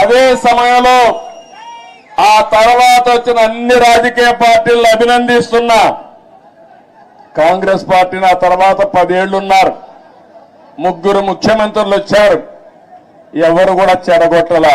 అదే సమయంలో ఆ తర్వాత వచ్చిన అన్ని రాజకీయ పార్టీలను అభినందిస్తున్నా కాంగ్రెస్ పార్టీని ఆ తర్వాత పదేళ్ళున్నారు ముగ్గురు ముఖ్యమంత్రులు వచ్చారు. ఎవరు కూడా చెడగొట్టల.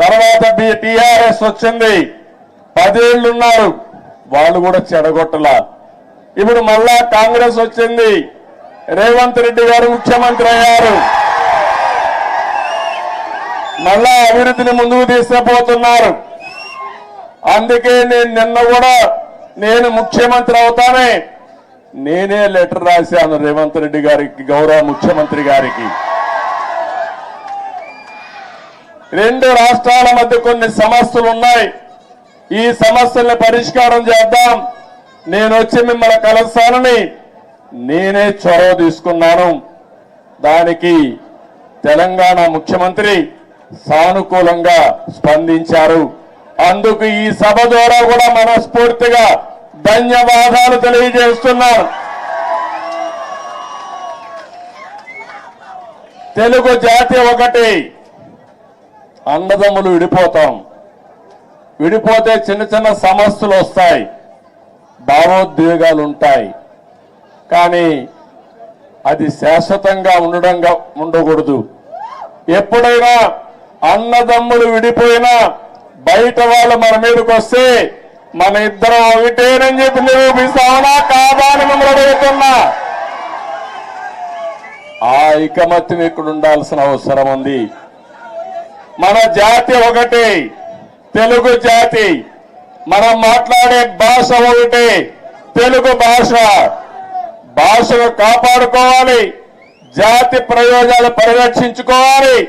తర్వాత టిఆర్ఎస్ వచ్చింది. పదేళ్ళున్నారు వాళ్ళు కూడా చెడగొట్టల. ఇప్పుడు మళ్ళా కాంగ్రెస్ వచ్చింది. రేవంత్ రెడ్డి గారు ముఖ్యమంత్రి అయ్యారు. మళ్ళా అభివృద్ధిని ముందుకు తీసుకుపోతున్నారు. అందుకే నేను నిన్న కూడా నేను ముఖ్యమంత్రి అవుతానే నేనే లెటర్ రాశాను రేవంత్ రెడ్డి గారికి గౌరవ ముఖ్యమంత్రి గారికి. రెండు రాష్ట్రాల మధ్య కొన్ని సమస్యలు ఉన్నాయి. ఈ సమస్యల్ని పరిష్కారం చేద్దాం. నేను వచ్చి మిమ్మల్ని కలుస్తానని నేనే చొరవ తీసుకున్నాను. దానికి తెలంగాణ ముఖ్యమంత్రి సానుకూలంగా స్పందించారు. అందుకు ఈ సభ ద్వారా కూడా మనస్ఫూర్తిగా ధన్యవాదాలు తెలియజేస్తున్నాను తెలుగు జాతి ఒకటి. అన్నదమ్ములు విడిపోతాం. విడిపోతే చిన్న చిన్న సమస్యలు వస్తాయి. భావోద్వేగాలు ఉంటాయి కానీ అది శాశ్వతంగా ఉండడంగా ఉండకూడదు. ఎప్పుడైనా అన్నదమ్ములు విడిపోయినా బయట వాళ్ళు మన మీదకి వస్తే మన ఇద్దరం ఒకటేనని చెప్పి నిరూపిస్తామనా కాదా అని మిమ్మల్ని ఆ ఐకమత్యం ఇక్కడ ఉండాల్సిన అవసరం ఉంది. మన జాతి ఒకటి తెలుగు జాతి. మనం మాట్లాడే భాష ఒకటి తెలుగు భాష. భాషను కాపాడుకోవాలి జాతి ప్రయోజనాలు పరిరక్షించుకోవాలి.